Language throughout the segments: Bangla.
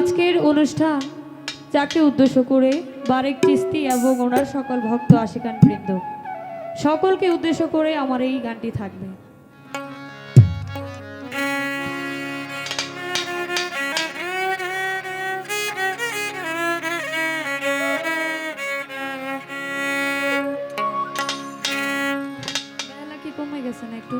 আজকের অনুষ্ঠান যাকে উদ্দেশ্য করে বারেক চিস্তি এবং ওনার সকল ভক্ত আশিকান বৃন্দ, সকলকে উদ্দেশ্য করে আমার এই গানটি থাকবে। কমে গেছে না একটু?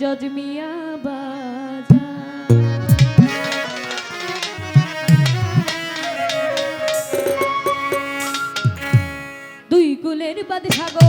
জজমিয়া বাজা দুই কুলের বাদশা গো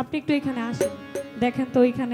আপনি একটু এখানে আসেন। দেখেন তো ওইখানে